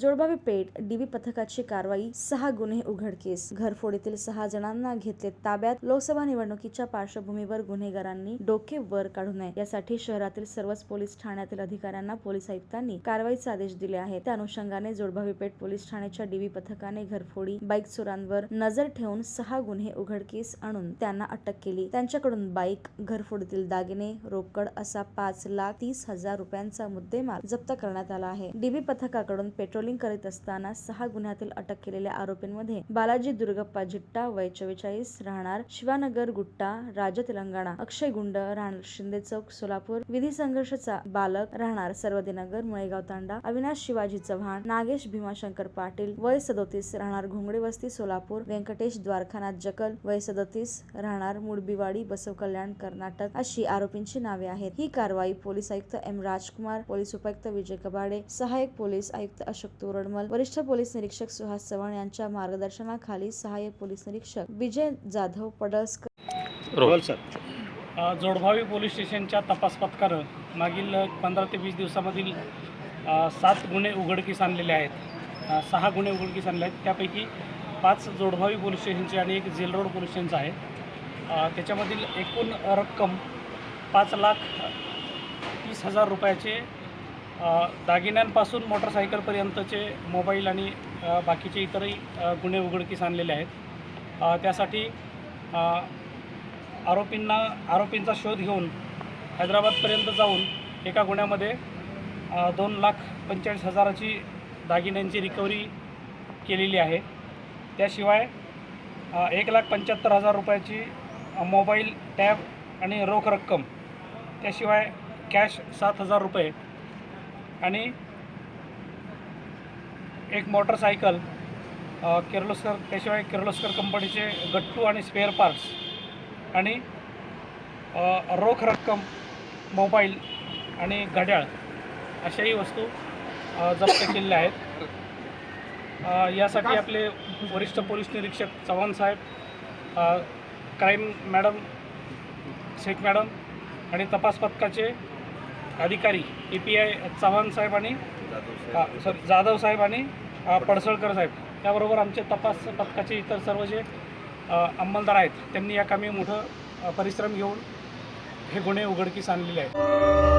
जोडबावी पेठ dB पथकाची कारवाई सहा गुन्हे उघडकीस घरफोडीतील सहा जणांना घेतले ताब्यात. लोकसभा निवडणुकीच्या पार्श्वभूमीवर गुन्हेगारांनी डोके वर काढू नये. यासाठी शहरातील सर्वच पोलीस ठाण्यातील अधिकाऱ्यांना पोलीस आयुक्तांनी कारवाईचे आदेश दिले आहेत. त्या अनुषंगाने जोडभावी पेठ पोलीस ठाण्याच्या डीबी पथकाने घरफोडी बाईक चोरांवर नजर ठेवून सहा गुन्हे उघडकीस आणून त्यांना अटक केली. त्यांच्याकडून बाईक घरफोडीतील दागिने रोकड असा पाच लाख तीस हजार रुपयांचा मुद्देमाल जप्त करण्यात आला आहे. डीबी पथकाकडून पेट्रोल पेट्रोलिंग करीत असताना सहा गुन्ह्यातील अटक केलेल्या आरोपींमध्ये बालाजी दुर्गप्पा जिट्टा वय चव्वेचाळीस राहणार शिवानगर गुट्टा राज्य तेलंगणा अक्षय गुंड राहणार शिंदे चौक सोलापूर विधी संघर्षचा बालक राहणार सर्वदीनगर मुळेगाव तांडा अविनाश शिवाजी चव्हाण नागेश भीमाशंकर पाटील वय सदोतीस राहणार घोंगडे वस्ती सोलापूर व्यंकटेश द्वारकानाथ जकल वय सदोतीस राहणार मुडबीवाडी बसव कल्याण कर्नाटक अशी आरोपींची नावे आहेत. ही कारवाई पोलीस आयुक्त एम राजकुमार पोलीस उपायुक्त विजय कबाडे सहाय्यक पोलीस आयुक्त अशोक तोरडमल वरिष्ठ पोलीस निरीक्षक सुहास चव्हाण यांच्या मार्गदर्शनाखाली सहाय्यक पोलीस निरीक्षक विजय जाधव पडळसकर. जोडभावी पोलीस स्टेशनच्या तपास पथकानं मागील पंधरा ते वीस दिवसामधील सात गुन्हे उघडकीस आणलेले आहेत. सहा गुन्हे उघडकीस आणले आहेत. त्यापैकी पाच जोडभावी पोलीस स्टेशनचे आणि एक जेल रोड पोलीस स्टेशनचं आहे. त्याच्यामधील एकूण रक्कम पाच लाख तीस हजार रुपयाचे दागिन्यांपासून मोटरसायकलपर्यंतचे मोबाईल आणि बाकीचे इतरही गुन्हे उघडकीस आणलेले आहेत. त्यासाठी आरोपींना आरोपींचा शोध घेऊन हैदराबादपर्यंत जाऊन एका गुन्ह्यामध्ये दोन लाख पंचेचाळीस हजाराची दागिन्यांची रिकव्हरी केलेली आहे. त्याशिवाय एक लाख पंच्याहत्तर हजार रुपयाची मोबाईल टॅब आणि रोख रक्कम त्याशिवाय कॅश सात हजार रुपये आणि एक मोटरसायकल किर्लोस्कर त्याशिवाय किर्लोस्कर कंपनीचे गट्टू आणि स्पेअर पार्ट्स आणि रोख रक्कम मोबाईल आणि घड्याळ अशाही वस्तू जप्त केलेल्या आहेत. यासाठी आपले वरिष्ठ पोलीस निरीक्षक चव्हाण साहेब क्राईम मॅडम शेख मॅडम आणि तपास पथकाचे अधिकारी ए पी आय चव्हाण साहेब आणि सॉरी जाधव साहेब आणि पडसळकर साहेब. त्याबरोबर आमचे तपास पथकाचे इतर सर्व जे अंमलदार आहेत त्यांनी या कामी मोठं परिश्रम घेऊन हे गुन्हे उघडकीस आणलेले आहेत.